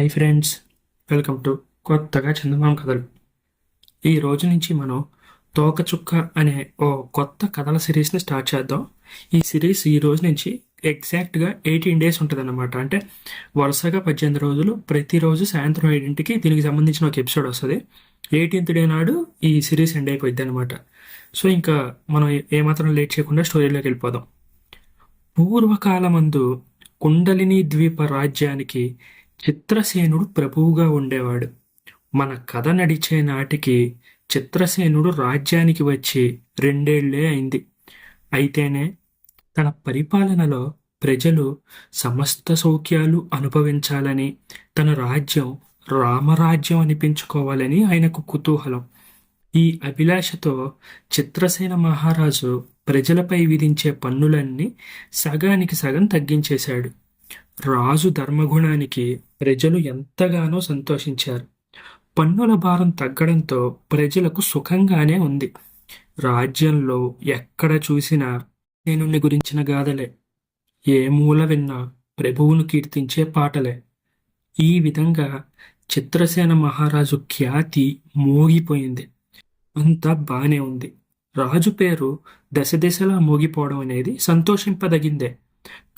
Hi friends. Welcome to కొత్తగా చందమామ కథలు. ఈ రోజు నుంచి మనం తోకచుక్క అనే ఓ కొత్త కథల సిరీస్ని స్టార్ట్ చేద్దాం. ఈ సిరీస్ ఈ రోజు నుంచి ఎగ్జాక్ట్గా ఎయిటీన్ డేస్ ఉంటుంది అనమాట అంటే వరుసగా పద్దెనిమిది రోజులు ప్రతిరోజు సాయంత్రం ఏడింటికి దీనికి సంబంధించిన ఒక ఎపిసోడ్ వస్తుంది. ఎయిటీన్త్ డే నాడు ఈ సిరీస్ ఎండ్ అయిపోయింది అనమాట సో ఇంకా మనం ఏ- ఏమాత్రం లేట్ చేయకుండా స్టోరీలోకి వెళ్ళిపోదాం. పూర్వకాలమందు కుండలిని ద్వీప రాజ్యానికి చిత్రసేనుడు ప్రభువుగా ఉండేవాడు. మన కథ నడిచే నాటికి చిత్రసేనుడు రాజ్యానికి వచ్చి రెండేళ్ళే అయింది. అయితేనే తన పరిపాలనలో ప్రజలు సమస్త సౌఖ్యాలు అనుభవించాలని తన రాజ్యం రామరాజ్యం అనిపించుకోవాలని ఆయనకు కుతూహలం. ఈ అభిలాషతో చిత్రసేన మహారాజు ప్రజలపై విధించే పన్నులన్నీ సగానికి సగం తగ్గించేశాడు. రాజు ధర్మగుణానికి ప్రజలు ఎంతగానో సంతోషించారు. పన్నుల భారం తగ్గడంతో ప్రజలకు సుఖంగానే ఉంది. రాజ్యంలో ఎక్కడ చూసినా నేను గురించిన గాథలే. ఏ మూల విన్నా ప్రభువును కీర్తించే పాటలే. ఈ విధంగా చిత్రసేన మహారాజు ఖ్యాతి మోగిపోయింది. అంతా బానే ఉంది. రాజు పేరు దశ దిశలా మోగిపోవడం అనేది సంతోషింపదగిందే.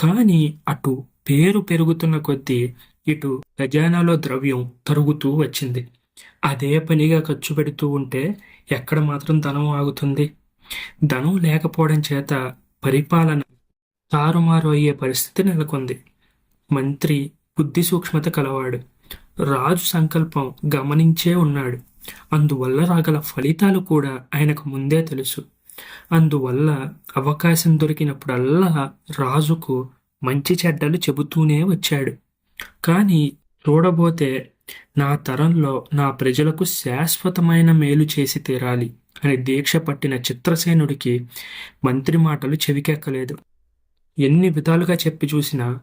కానీ అటు పేరు పెరుగుతున్న కొద్దీ ఇటు ఖజానాలో ద్రవ్యం తరుగుతూ వచ్చింది. అదే పనిగా ఖర్చు పెడుతూ ఉంటే ఎక్కడ మాత్రం ధనం ఆగుతుంది? ధనం లేకపోవడం చేత పరిపాలన తారుమారు అయ్యే పరిస్థితి నెలకొంది. మంత్రి బుద్ధి సూక్ష్మత కలవాడు. రాజు సంకల్పం గమనించే ఉన్నాడు. అందువల్ల రాగల ఫలితాలు కూడా ఆయనకు ముందే తెలుసు. అందువల్ల అవకాశం దొరికినప్పుడల్లా రాజుకు మంచి చెడ్డలు చెబుతూనే వచ్చాడు. కానీ చూడబోతే నా తరంలో నా ప్రజలకు శాశ్వతమైన మేలు చేసి తీరాలి అని దీక్ష పట్టిన చిత్రసేనుడికి మంత్రి మాటలు చెవికెక్కలేదు. ఎన్ని విధాలుగా చెప్పి చూసినా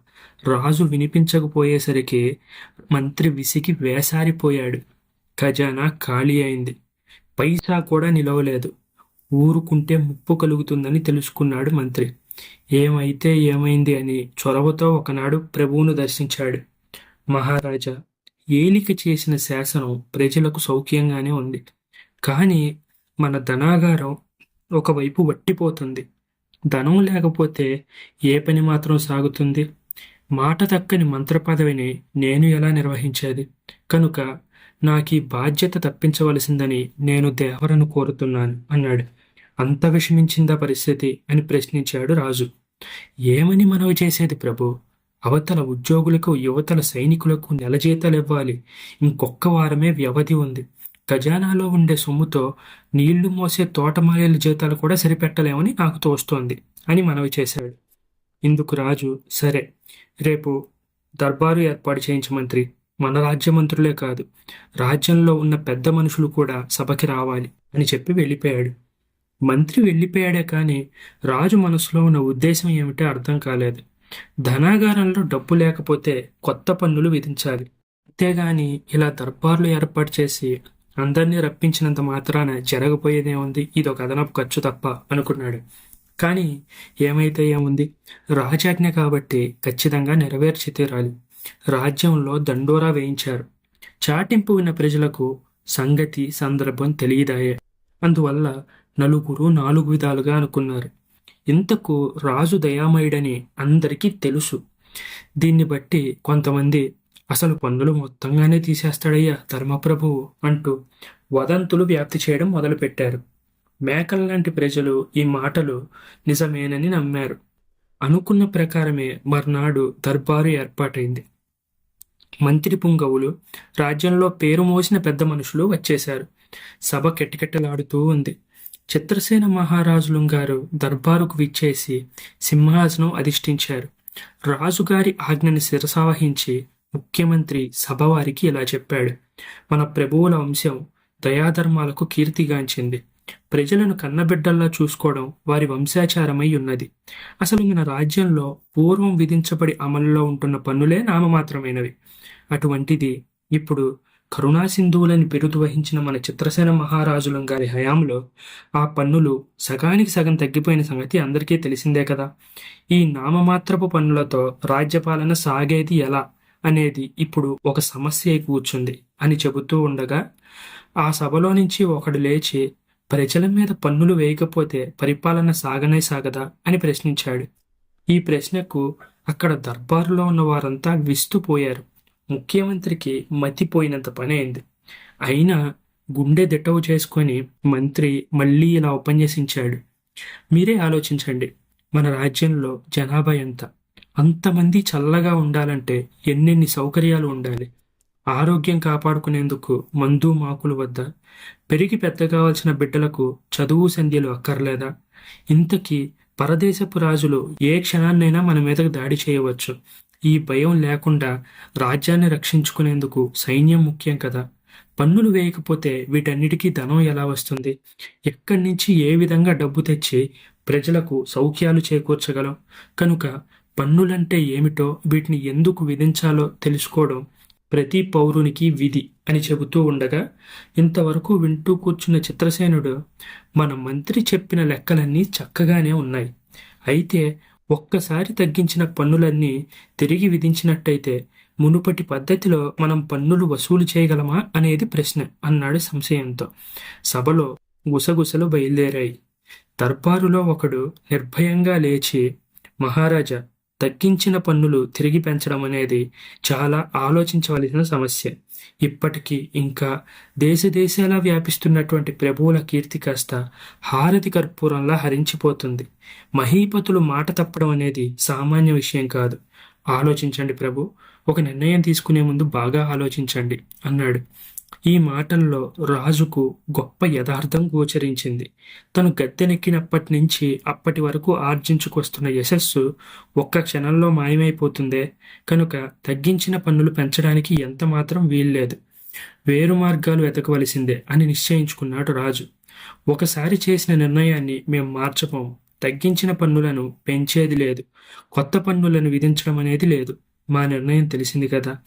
రాజు వినిపించకపోయేసరికి మంత్రి విసిగి వేసారిపోయాడు. ఖజానా ఖాళీ అయింది. పైసా కూడా నిలవలేదు. ఊరుకుంటే ముప్పు కలుగుతుందని తెలుసుకున్నాడు మంత్రి. ఏమైతే ఏమైంది అని చొరవతో ఒకనాడు ప్రభువును దర్శించాడు. మహారాజా ఏలిక చేసిన శాసనం ప్రజలకు సౌఖ్యంగానే ఉంది. కానీ మన ధనాగారం ఒకవైపు వట్టిపోతుంది. ధనం లేకపోతే ఏ పని మాత్రం సాగుతుంది? మాట తక్కని మంత్ర పదవిని నేను ఎలా నిర్వహించేది? కనుక నాకు ఈ బాధ్యత తప్పించవలసిందని నేను దేవరను కోరుతున్నాను అన్నాడు. అంత విషమించిందా పరిస్థితి అని ప్రశ్నించాడు రాజు. ఏమని మనవి చేసేది ప్రభు? అవతల ఉద్యోగులకు యువతల సైనికులకు నెల జీతాలు ఇవ్వాలి ఇంకొక్క వారమే వ్యవధి ఉంది. ఖజానాలో ఉండే సొమ్ముతో నీళ్ళు మోసే తోటమాలీల జీతాలు కూడా సరిపెట్టలేమని నాకు తోస్తోంది అని మనవి చేశాడు. ఇందుకు రాజు సరే రేపు దర్బారు ఏర్పాటు చేయించమంత్రి మన రాజ్య మంత్రులే కాదు రాజ్యంలో ఉన్న పెద్ద మనుషులు కూడా సభకి రావాలి అని చెప్పి వెళ్ళిపోయాడు. మంత్రి వెళ్ళిపోయాడే కానీ రాజు మనసులో ఉన్న ఉద్దేశం ఏమిటో అర్థం కాలేదు. ధనాగారంలో డబ్బు లేకపోతే కొత్త పన్నులు విధించాలి. అంతేగాని ఇలా దర్బార్లు ఏర్పాటు చేసి అందరినీ రప్పించినంత మాత్రాన జరగబోయేదేముంది ఇది ఒక అదనపు ఖర్చు తప్ప అనుకున్నాడు. కానీ ఏమైతే ఏముంది? రాజాజ్ఞ కాబట్టి ఖచ్చితంగా నెరవేర్చి తీరాలి. రాజ్యంలో దండోరా వేయించారు. చాటింపు ఉన్న ప్రజలకు సంగతి సందర్భం తెలియదాయే. అందువల్ల నలుగురు నాలుగు విధాలుగా అనుకున్నారు. ఇంతకు రాజు దయామయుడని అందరికీ తెలుసు. దీన్ని బట్టి కొంతమంది అసలు పన్నులు మొత్తంగానే తీసేస్తాడయ్యా ధర్మప్రభువు అంటూ వదంతులు వ్యాప్తి చేయడం మొదలుపెట్టారు. మేకల లాంటి ప్రజలు ఈ మాటలు నిజమేనని నమ్మారు. అనుకున్న ప్రకారమే మర్నాడు దర్బారు ఏర్పాటైంది. మంత్రి పుంగవులు రాజ్యంలో పేరు మోసిన పెద్ద మనుషులు వచ్చేశారు. సభ కెట్టకెట్టలాడుతూ ఉంది. చిత్రసేన మహారాజులు గారు దర్బారుకు విచ్చేసి సింహాసనం అధిష్ఠించారు. రాజుగారి ఆజ్ఞని శిరసావహించి ముఖ్యమంత్రి సభవారికి ఇలా చెప్పాడు. మన ప్రభువుల వంశం దయాధర్మాలకు కీర్తిగాంచింది. ప్రజలను కన్నబిడ్డల్లా చూసుకోవడం వారి వంశాచారమై ఉన్నది. అసలు మన రాజ్యంలో పూర్వం విధించబడి అమలులో ఉంటున్న పన్నులే నామమాత్రమైనవి. అటువంటిది ఇప్పుడు కరుణాసింధువులని బిరుదు వహించిన మన చిత్రసేన మహారాజులం గారి హయాంలో ఆ పన్నులు సగానికి సగం తగ్గిపోయిన సంగతి అందరికీ తెలిసిందే కదా. ఈ నామమాత్రపు పన్నులతో రాజ్యపాలన సాగేది ఎలా అనేది ఇప్పుడు ఒక సమస్య కూర్చుంది అని చెబుతూ ఉండగా ఆ సభలో నుంచి ఒకడు లేచి ప్రజల మీద పన్నులు వేయకపోతే పరిపాలన సాగనే సాగదా? అని ప్రశ్నించాడు. ఈ ప్రశ్నకు అక్కడ దర్బారులో ఉన్న వారంతా విస్తుపోయారు. ముఖ్యమంత్రికి మతిపోయినంత పని అయింది. అయినా గుండె దిట్టవు చేసుకొని మంత్రి మళ్ళీ ఇలా ఉపన్యసించాడు. మీరే ఆలోచించండి మన రాజ్యంలో జనాభా ఎంత? అంతమంది చల్లగా ఉండాలంటే ఎన్నెన్ని సౌకర్యాలు ఉండాలి? ఆరోగ్యం కాపాడుకునేందుకు మందు మాకులు వద్ద? పెరిగి పెద్ద కావాల్సిన బిడ్డలకు చదువు సంధ్యలు అక్కర్లేదా? ఇంతకీ పరదేశపు రాజులు ఏ క్షణాన్నైనా మన మీదకు దాడి చేయవచ్చు. ఈ భయం లేకుండా రాజ్యాన్ని రక్షించుకునేందుకు సైన్యం ముఖ్యం కదా. పన్నులు వేయకపోతే వీటన్నిటికీ ధనం ఎలా వస్తుంది? ఎక్కడి నుంచి ఏ విధంగా డబ్బు తెచ్చి ప్రజలకు సౌఖ్యాలు చేకూర్చగలం? కనుక పన్నులంటే ఏమిటో వీటిని ఎందుకు విధించాలో తెలుసుకోవడం ప్రతి పౌరునికి విధి అని చెబుతూ ఉండగా ఇంతవరకు వింటూ కూర్చున్న చిత్రసేనుడు మన మంత్రి చెప్పిన లెక్కలన్నీ చక్కగానే ఉన్నాయి. అయితే ఒక్కసారి తగ్గించిన పన్నులన్నీ తిరిగి విధించినట్టయితే మునుపటి పద్ధతిలో మనం పన్నులు వసూలు చేయగలమా అనేది ప్రశ్న అన్నాడు సంశయంతో. సభలో గుసగుసలు బయలుదేరాయి. దర్బారులో ఒకడు నిర్భయంగా లేచి మహారాజా తగ్గించిన పన్నులు తిరిగి పెంచడం అనేది చాలా ఆలోచించవలసిన సమస్య. ఇప్పటికీ ఇంకా దేశ దేశాలా వ్యాపిస్తున్నటువంటి ప్రభువుల కీర్తి కాస్త హారతి కర్పూరంలా హరించిపోతుంది. మహీపతులు మాట తప్పడం అనేది సామాన్య విషయం కాదు. ఆలోచించండి ప్రభు ఒక నిర్ణయం తీసుకునే ముందు బాగా ఆలోచించండి అన్నాడు. ఈ మాటల్లో రాజుకు గొప్ప యథార్థం గోచరించింది. తను గద్దెనెక్కినప్పటి నుంచి అప్పటి వరకు ఆర్జించుకొస్తున్న యశస్సు ఒక్క క్షణంలో మాయమైపోతుందే. కనుక తగ్గించిన పన్నులు పెంచడానికి ఎంత మాత్రం వీల్లేదు. వేరు మార్గాలు వెతకవలసిందే అని నిశ్చయించుకున్నాడు రాజు. ఒకసారి చేసిన నిర్ణయాన్ని మేము మార్చపోము తగ్గించిన పన్నులను పెంచేది లేదు. కొత్త పన్నులను విధించడం అనేది లేదు. మా నిర్ణయం తెలిసింది కదా.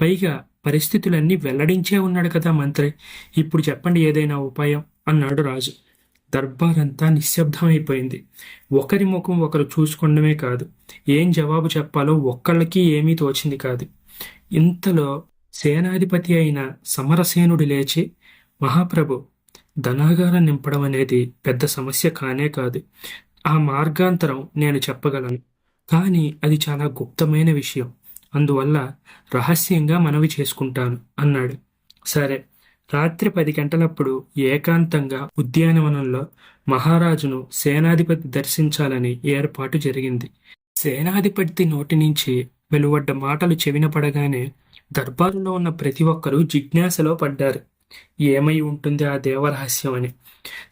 పైగా పరిస్థితులన్నీ వెల్లడించే ఉన్నాడు కదా మంత్రి. ఇప్పుడు చెప్పండి ఏదైనా ఉపాయం అన్నాడు రాజు. దర్బార్ అంతా నిశ్శబ్దమైపోయింది. ఒకరి ముఖం ఒకరు చూసుకోవడమే కాదు. ఏం జవాబు చెప్పాలో ఒక్కళ్ళకి ఏమీ తోచింది కాదు. ఇంతలో సేనాధిపతి అయిన సమరసేనుడు లేచి మహాప్రభు ధనాగారం నింపడం అనేది పెద్ద సమస్య కానే కాదు. ఆ మార్గాంతరం నేను చెప్పగలను. కానీ అది చాలా గుప్తమైన విషయం. అందువల్ల రహస్యంగా మనవి చేసుకుంటాను అన్నాడు. సరే రాత్రి పది గంటలప్పుడు ఏకాంతంగా ఉద్యానవనంలో మహారాజును సేనాధిపతి దర్శించాలని ఏర్పాటు జరిగింది. సేనాధిపతి నోటి నుంచి వెలువడ్డ మాటలు చెవిన పడగానే దర్బారులో ఉన్న ప్రతి ఒక్కరూ జిజ్ఞాసలో పడ్డారు. ఏమై ఉంటుంది ఆ దేవరహస్యం అని.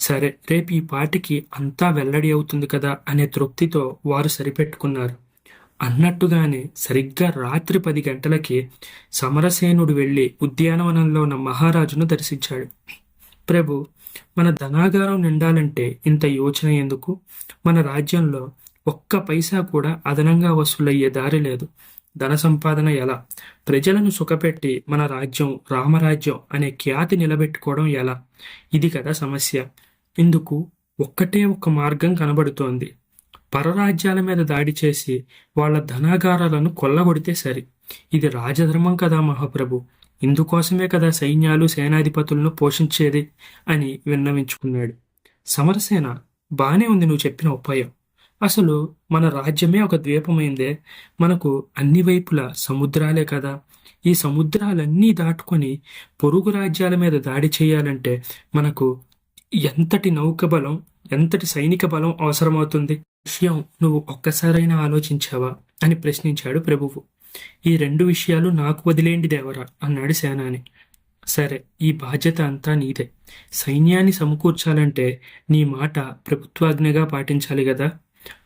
సరే రేపు ఈ పాటికి అంతా వెల్లడి అవుతుంది కదా అనే తృప్తితో వారు సరిపెట్టుకున్నారు. అన్నట్టుగానే సరిగ్గా రాత్రి పది గంటలకి సమరసేనుడు వెళ్ళి ఉద్యానవనంలో ఉన్న మహారాజును దర్శించాడు. ప్రభు మన ధనాగారం నిండాలంటే ఇంత యోచన ఎందుకు? మన రాజ్యంలో ఒక్క పైసా కూడా అదనంగా వసూలయ్యే దారి లేదు. ధన సంపాదన ఎలా? ప్రజలను సుఖపెట్టి మన రాజ్యం రామరాజ్యం అనే ఖ్యాతి నిలబెట్టుకోవడం ఎలా? ఇది కదా సమస్య. ఇందుకు ఒక్కటే ఒక మార్గం కనబడుతోంది. పరరాజ్యాల మీద దాడి చేసి వాళ్ళ ధనాగారాలను కొల్లగొడితే సరి. ఇది రాజధర్మం కదా మహాప్రభు. ఇందుకోసమే కదా సైన్యాలు సేనాధిపతులను పోషించేది అని విన్నవించుకున్నాడు. సమరసేన బానే ఉంది నువ్వు చెప్పిన ఉపాయం. అసలు మన రాజ్యమే ఒక ద్వీపమైందే. మనకు అన్ని వైపులా సముద్రాలే కదా. ఈ సముద్రాలన్నీ దాటుకొని పొరుగు రాజ్యాల మీద దాడి చేయాలంటే మనకు ఎంతటి నౌక బలం ఎంతటి సైనిక బలం అవసరమవుతుంది? విషయం నువ్వు ఒక్కసారైనా ఆలోచించావా? అని ప్రశ్నించాడు ప్రభువు. ఈ రెండు విషయాలు నాకు వదిలేండి దేవరా అన్నాడు సేనాని. సరే ఈ బాధ్యత అంతా నీదే. సైన్యాన్ని సమకూర్చాలంటే నీ మాట ప్రభుత్వాజ్ఞగా పాటించాలి కదా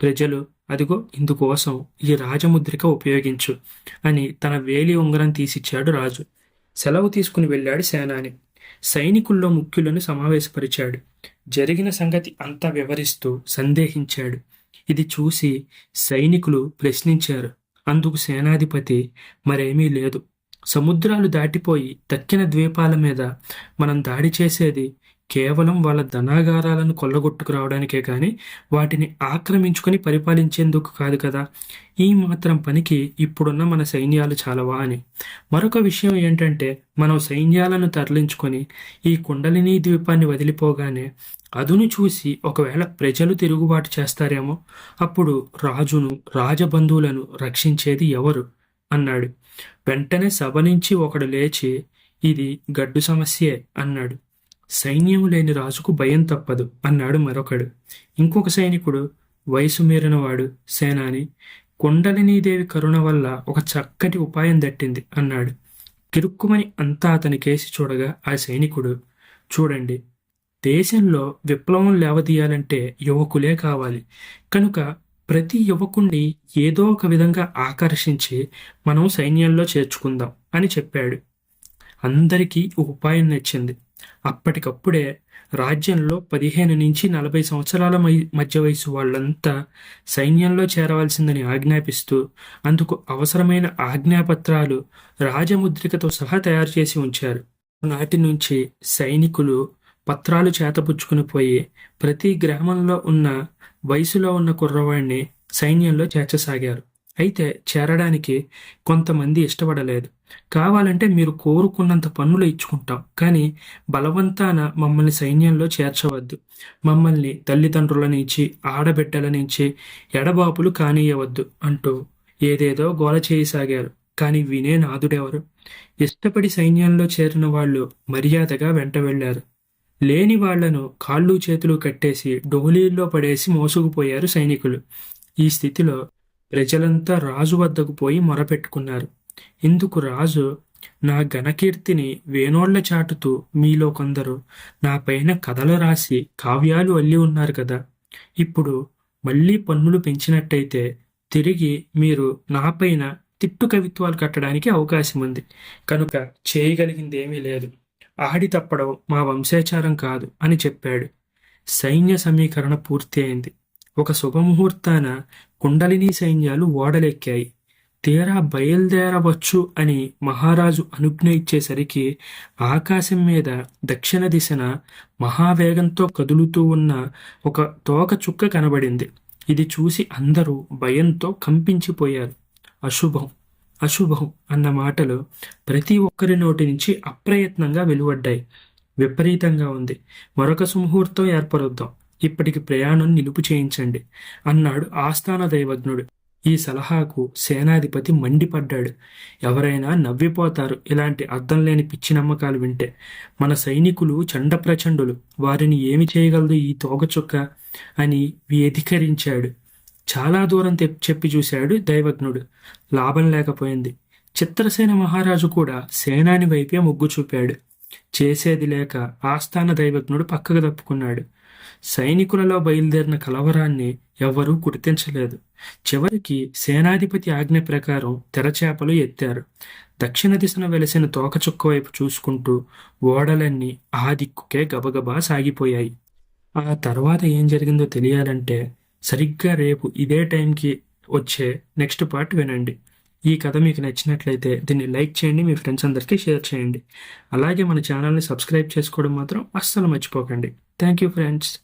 ప్రజలు అదిగో ఇందుకోసం ఈ రాజముద్రిక ఉపయోగించు అని తన వేలి ఉంగరం తీసిచ్చాడు రాజు. సెలవు తీసుకుని వెళ్ళాడు సేనాని. సైనికుల్లో ముఖ్యులను సమావేశపరిచాడు. జరిగిన సంగతి అంతా వివరిస్తూ సందేహించాడు. ఇది చూసి సైనికులు ప్రశ్నించారు. అందుకు సేనాధిపతి మరేమీ లేదు. సముద్రాలు దాటిపోయి దక్కిన ద్వీపాల మీద మనం దాడి చేసేది కేవలం వాళ్ళ ధనాగారాలను కొల్లగొట్టుకు రావడానికే కానీ వాటిని ఆక్రమించుకొని పరిపాలించేందుకు కాదు కదా? ఈ మాత్రం పనికి ఇప్పుడున్న మన సైన్యాలు చాలవా అని. మరొక విషయం ఏంటంటే మనం సైన్యాలను తరలించుకొని ఈ కుండలిని ద్వీపాన్ని వదిలిపోగానే అదును చూసి ఒకవేళ ప్రజలు తిరుగుబాటు చేస్తారేమో అప్పుడు రాజును రాజబంధువులను రక్షించేది ఎవరు? అన్నాడు. వెంటనే సభ నుంచి ఒకడు లేచి ఇది గడ్డు సమస్యే అన్నాడు. సైన్యం లేని రాజుకు భయం తప్పదు అన్నాడు మరొకడు. ఇంకొక సైనికుడు వయసు మీరినవాడు సేనాని కుండలినీదేవి కరుణ వల్ల ఒక చక్కటి ఉపాయం దట్టింది అన్నాడు. కిరుక్కుమని అంతా అతని కేసి చూడగా ఆ సైనికుడు చూడండి దేశంలో విప్లవం లేవదీయాలంటే యువకులే కావాలి. కనుక ప్రతి యువకుణ్ణి ఏదో ఒక విధంగా ఆకర్షించి మనం సైన్యంలో చేర్చుకుందాం అని చెప్పాడు. అందరికీ ఉపాయం నచ్చింది. అప్పటికప్పుడే రాజ్యంలో పదిహేను నుంచి నలభై సంవత్సరాల మధ్య వయసు వాళ్ళంతా సైన్యంలో చేరవలసిందని ఆజ్ఞాపిస్తూ అందుకు అవసరమైన ఆజ్ఞాపత్రాలు రాజముద్రికతో సహా తయారు చేసి ఉంచారు. నాటి నుంచి సైనికులు పత్రాలు చేతపుచ్చుకుని పోయి ప్రతి గ్రామంలో ఉన్న వయసులో ఉన్న కుర్రవాడిని సైన్యంలో చేర్చసాగారు. అయితే చేరడానికి కొంతమంది ఇష్టపడలేదు. కావాలంటే మీరు కోరుకున్నంత పన్నులు ఇచ్చుకుంటాం. కానీ బలవంతాన మమ్మల్ని సైన్యంలో చేర్చవద్దు. మమ్మల్ని తల్లిదండ్రుల నుంచి ఆడబిడ్డల నుంచి ఎడబాపులు కానీయవద్దు అంటూ ఏదేదో గోల చేయసాగారు. కానీ వినే నాదుడెవరు? ఇష్టపడి సైన్యంలో చేరిన వాళ్ళు మర్యాదగా వెంట వెళ్ళారు లేని వాళ్ళను కాళ్ళు చేతులు కట్టేసి డోలీల్లో పడేసి మోసుకుపోయారు సైనికులు. ఈ స్థితిలో ప్రజలంతా రాజు వద్దకు పోయి మొరపెట్టుకున్నారు. ఇందుకు రాజు నా ఘనకీర్తిని వేణోళ్ళ చాటుతూ మీలో కొందరు నా పైన కథలు రాసి కావ్యాలు అల్లి ఉన్నారు కదా ఇప్పుడు మళ్ళీ పన్నులు పెంచినట్టయితే తిరిగి మీరు నాపైన తిట్టు కవిత్వాలు కట్టడానికి అవకాశం ఉంది కనుక చేయగలిగింది ఏమీ లేదు. ఆడి తప్పడం మా వంశాచారం కాదు అని చెప్పాడు. సైన్య సమీకరణ పూర్తి అయింది ఒక శుభముహూర్తాన కుండలిని సైన్యాలు ఓడలెక్కాయి. తీరా బయలుదేరవచ్చు అని మహారాజు అనుజ్ఞ ఇచ్చేసరికి ఆకాశం మీద దక్షిణ దిశన మహావేగంతో కదులుతూ ఉన్న ఒక తోక చుక్క కనబడింది. ఇది చూసి అందరూ భయంతో కంపించిపోయారు. అశుభం అశుభం అన్న మాటలు ప్రతి ఒక్కరి నోటి నుంచి అప్రయత్నంగా వెలువడ్డాయి. విపరీతంగా ఉంది. మరొక సుముహూర్తం ఏర్పరుద్దాం ఇప్పటికి ప్రయాణం నిలుపు చేయించండి అన్నాడు ఆస్థాన దైవజ్ఞుడు. ఈ సలహాకు సేనాధిపతి మండిపడ్డాడు. ఎవరైనా నవ్విపోతారు. ఇలాంటి అర్థం లేని పిచ్చి నమ్మకాలు వింటే మన సైనికులు చండప్రచండులు. వారిని ఏమి చేయగలదు ఈ తోగచుక్క అని వ్యధికరించాడు. చాలా దూరం చెప్పి చూశాడు దైవజ్ఞుడు. లాభం లేకపోయింది. చిత్రసేన మహారాజు కూడా సేనాని వైపే మొగ్గు చూపాడు. చేసేది లేక ఆస్థాన దైవజ్ఞుడు పక్కకు తప్పుకున్నాడు. సైనికులలో బయలుదేరిన కలవరాన్ని ఎవ్వరూ గుర్తించలేదు. చివరికి సేనాధిపతి ఆజ్ఞ ప్రకారం తెరచేపలు ఎత్తారు. దక్షిణ దిశను వెలిసిన తోకచుక్క వైపు చూసుకుంటూ ఓడలన్నీ ఆ దిక్కుకే గబగబా సాగిపోయాయి. ఆ తర్వాత ఏం జరిగిందో తెలియాలంటే సరిగ్గా రేపు ఇదే టైంకి వచ్చే నెక్స్ట్ పార్ట్ వినండి. ఈ కథ మీకు నచ్చినట్లయితే దీన్ని లైక్ చేయండి మీ ఫ్రెండ్స్ అందరికీ షేర్ చేయండి. అలాగే మన ఛానల్ని సబ్స్క్రైబ్ చేసుకోవడం మాత్రం అస్సలు మర్చిపోకండి. Thank you friends.